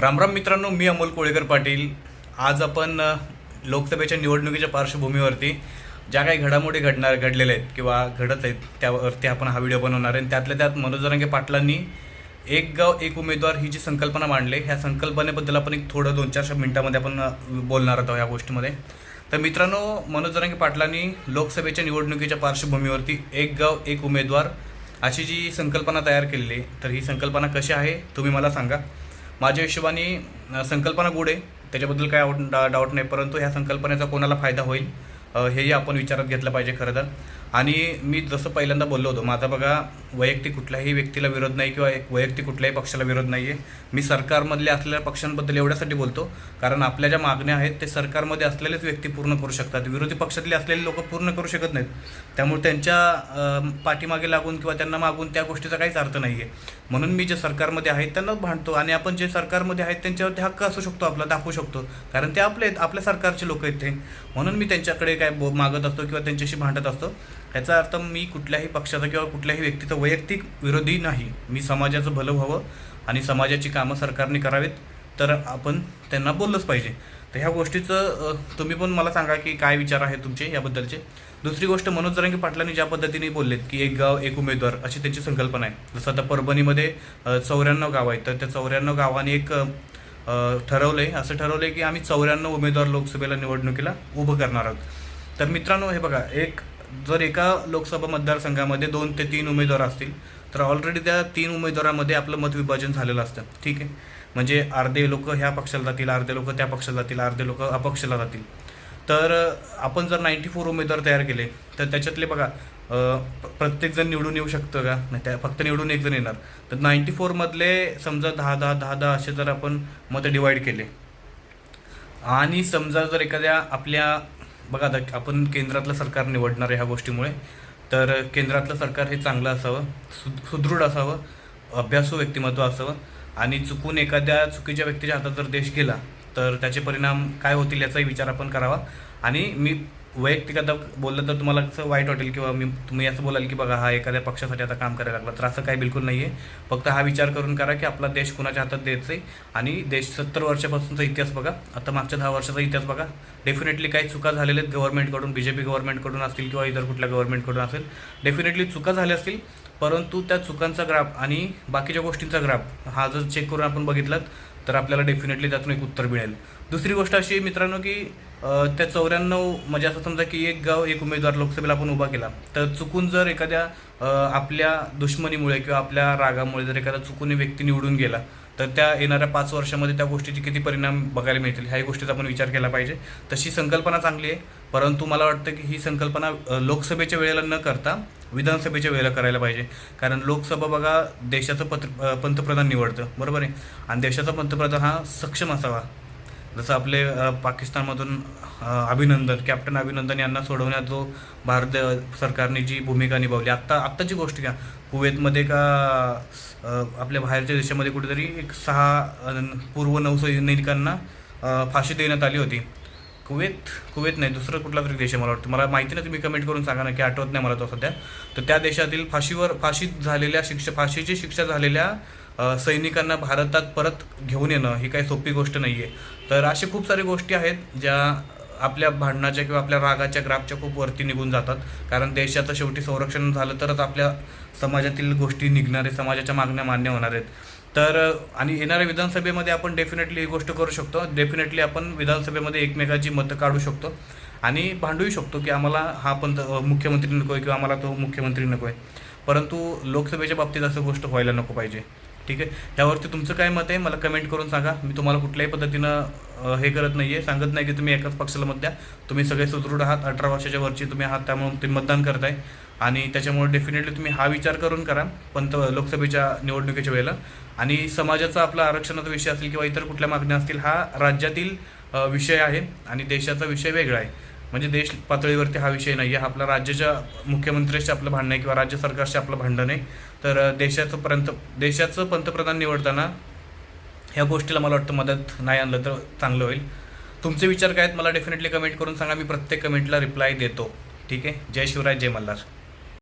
रामराम मित्रांनो मी अमोल कोळेकर पाटील. आज आपण लोकसभेच्या निवडणुकीच्या पार्श्वभूमीवरती ज्या काही घडामोडी घडणार घडलेल्या आहेत किंवा घडत आहेत त्यावरती आपण हा व्हिडिओ बनवणार आहे. आणि त्यातल्या त्यात मनोजरांगे पाटलांनी एक गाव एक उमेदवार ही जी संकल्पना मांडली ह्या संकल्पनेबद्दल आपण एक थोडं दोन चार मिनटामध्ये आपण बोलणार आहोत या गोष्टीमध्ये. तर मित्रांनो मनोजरांगे पाटलांनी लोकसभेच्या निवडणुकीच्या पार्श्वभूमीवरती एक गाव एक उमेदवार अशी जी संकल्पना तयार केलेली तर ही संकल्पना कशी आहे तुम्ही मला सांगा. माझ्या हिशोबाने संकल्पना गुड आहे. त्याच्याबद्दल काय आउट- डा डाऊट नाही परंतु ह्या संकल्पनेचा कोणाला फायदा होईल हेही आपण विचारात घेतलं पाहिजे खरं तर. आणि मी जसं पहिल्यांदा बोललो होतो माझा बघा वैयक्तिक कुठल्याही व्यक्तीला विरोध नाही किंवा एक वैयक्तिक कुठल्याही पक्षाला विरोध नाही आहे मी सरकारमधल्या असलेल्या पक्षांबद्दल एवढ्यासाठी बोलतो कारण आपल्या ज्या मागण्या आहेत ते सरकारमध्ये असलेलेच व्यक्ती पूर्ण करू शकतात. विरोधी पक्षातले असलेले लोक पूर्ण करू शकत नाहीत. त्यामुळे त्यांच्या पाठीमागे लागून किंवा त्यांना मागून त्या गोष्टीचा काहीच अर्थ नाही आहे म्हणून मी जे सरकारमध्ये आहेत त्यांना भांडतो. आणि आपण जे सरकारमध्ये आहेत त्यांच्यावरती हक्क असू शकतो आपला दाखवू शकतो. कारण ते आपले आहेत आपल्या सरकारचे लोक आहेत ते. म्हणून मी त्यांच्याकडे काय बो मागत असतो किंवा त्यांच्याशी भांडत असतो. याचा अर्थ मी कुठल्याही पक्षाचा किंवा कुठल्याही व्यक्तीचा वैयक्तिक विरोधी नाही. मी समाजाचं भलं व्हावं आणि समाजाची कामं सरकारने करावीत तर आपण त्यांना बोललंच पाहिजे. तर ह्या गोष्टीचं तुम्ही पण मला सांगा की काय विचार आहे तुमचे याबद्दलचे. दुसरी गोष्ट मनोज जरांगे पाटलांनी ज्या पद्धतीने बोललेत की एक गाव एक उमेदवार अशी त्यांची संकल्पना आहे. जसं आता परभणीमध्ये चौऱ्याण्णव गाव आहेत तर त्या चौऱ्याण्णव गावाने एक ठरवलं आहे असं ठरवलं आहे की आम्ही चौऱ्याण्णव उमेदवार लोकसभेला निवडणुकीला उभं करणार आहोत. तर मित्रांनो हे बघा एक जर एका लोकसभा मतदारसंघामध्ये दोन ते तीन उमेदवार असतील तर ऑलरेडी त्या तीन उमेदवारामध्ये आपलं मतविभाजन झालेलं असतं. ठीक आहे? म्हणजे अर्धे लोक ह्या पक्षाला जातील अर्धे लोक त्या पक्षाला जातील अर्धे लोक अपक्षाला जातील. तर आपण जर नाईन्टी फोर उमेदवार तयार केले तर त्याच्यातले बघा प्रत्येकजण निवडून येऊ शकतं का? नाही त्या फक्त निवडून एकजण येणार. तर नाईन्टी फोरमधले समजा दहा दहा दहा दहा असे जर आपण मतं डिवाईड केले आणि समजा जर एखाद्या आपल्या बघा आता आपण केंद्रातलं सरकार निवडणार आहे ह्या गोष्टीमुळे तर केंद्रातलं सरकार हे चांगलं असावं सु सुदृढ असावं अभ्यासू व्यक्तिमत्व असावं आणि चुकून एखाद्या चुकीच्या व्यक्तीच्या हातात जर देश गेला तर त्याचे परिणाम काय होतील याचाही विचार आपण करावा. आणि मी वैयक्तिक आता बोललं तर तुम्हाला असं वाईट वाटेल किंवा मी तुम्ही असं बोलाल की बघा हा एखाद्या पक्षासाठी आता काम करायला लागला. तर असं काही बिलकुल नाही आहे फक्त हा विचार करून करा की आपला देश कुणाच्या हातात द्यायचा आहे आणि देश सत्तर वर्षापासूनचा इतिहास बघा. आता मागच्या दहा वर्षाचा इतिहास बघा. डेफिनेटली काही चुका झालेल्या आहेत गव्हर्नमेंटकडून बी जे पी गव्हर्नमेंटकडून असतील किंवा इतर कुठल्या गव्हर्नमेंटकडून असेल. डेफिनेटली चुका झाल्या असतील परंतु त्या चुकांचा ग्राफ आणि बाकीच्या गोष्टींचा ग्राफ हा जर चेक करून आपण बघितलात तर आपल्याला डेफिनेटली त्यातून एक उत्तर मिळेल. दुसरी गोष्ट अशी आहे मित्रांनो की त्या चौऱ्याण्णव म्हणजे असं समजा की एक गाव एक उमेदवार लोकसभेला आपण उभा केला तर चुकून जर एखाद्या आपल्या दुश्मनीमुळे किंवा आपल्या रागामुळे जर एखादा चुकून व्यक्ती निवडून गेला तर त्या येणाऱ्या पाच वर्षामध्ये त्या गोष्टीचे किती परिणाम बघायला मिळतील ह्याही गोष्टीचा आपण विचार केला पाहिजे. तशी संकल्पना चांगली आहे परंतु मला वाटतं की ही संकल्पना लोकसभेच्या वेळेला न करता विधानसभेच्या वेळेला करायला पाहिजे. कारण लोकसभा बघा देशाचं पत्र पंतप्रधान निवडतं बरोबर आहे? आणि देशाचा पंतप्रधान हा सक्षम असावा. जसं आपले पाकिस्तानमधून अभिनंदन कॅप्टन अभिनंदन यांना सोडवण्यात जो भारत सरकारने जी भूमिका निभावली. आत्ता आत्ताची गोष्ट घ्या. कुवेतमध्ये का आपल्या बाहेरच्या देशामध्ये कुठेतरी एक सहा पूर्व नौसैनिकांना फाशी देण्यात आली होती. कुवेत कुवेत नाही दुसरं कुठला तरी देश आहे मला वाटतं. मला माहिती नाही तुम्ही कमेंट करून सांगा ना की आठवत नाही मला तो सध्या. तर त्या देशातील फाशीवर फाशीत झालेल्या शिक्षा फाशीची शिक्षा झालेल्या सैनिकांना भारतात परत घेऊन येणं ही काही सोपी गोष्ट नाही आहे तर अशा खूप साऱ्या गोष्टी आहेत ज्या आपल्या भांडणाच्या किंवा आपल्या रागाच्या ग्राफच्या खूप वरती निघून जातात. कारण देशाचं शेवटी संरक्षण झालं तरच आपल्या समाजातील गोष्टी निघणार समाजाच्या मागण्या मान्य होणार आहेत. तर आणि येणाऱ्या विधानसभेमध्ये आपण डेफिनेटली ही गोष्ट करू शकतो. डेफिनेटली आपण विधानसभेमध्ये एकमेकाची मतं काढू शकतो. आणि भांडूही शकतो की आम्हाला हा पंत मुख्यमंत्री नको आहे किंवा आम्हाला तो मुख्यमंत्री नको आहे. परंतु लोकसभेच्या बाबतीत असं गोष्ट व्हायला नको पाहिजे. ठीक आहे? त्यावरती तुमचं काय मत आहे? मला कमेंट करून सांगा. मी तुम्हाला कुठल्याही पद्धतीनं हे करत नाही आहे सांगत नाही की तुम्ही एकाच पक्षाला मत द्या. तुम्ही सगळे सुदृढ आहात. अठरा वर्षाच्या वरची तुम्ही आहात त्यामुळे तुम्ही मतदान करताय. आणि त्याच्यामुळे डेफिनेटली तुम्ही हा विचार करून करा पंत लोकसभेच्या निवडणुकीच्या वेळेला. आणि समाजाचा आपला आरक्षणाचा विषय असेल किंवा इतर कुठल्या मागण्या असतील हा राज्यातील विषय आहे. आणि देशाचा विषय वेगळा आहे. म्हणजे देश पातळीवरती हा विषय नाही आहे आपला राज्याच्या मुख्यमंत्र्याशी आपलं भांडणं आहे किंवा राज्य सरकारशी आपलं भांडण आहे तर देशाचं पंत देशाचं पंतप्रधान निवडताना ह्या गोष्टीला मला वाटतं मदत नाही आणलं तर चांगलं होईल. तुमचे विचार काय आहेत? मला डेफिनेटली कमेंट करून सांगा. मी प्रत्येक कमेंटला रिप्लाय देतो. ठीक आहे? जय शिवराय जय मल्हार.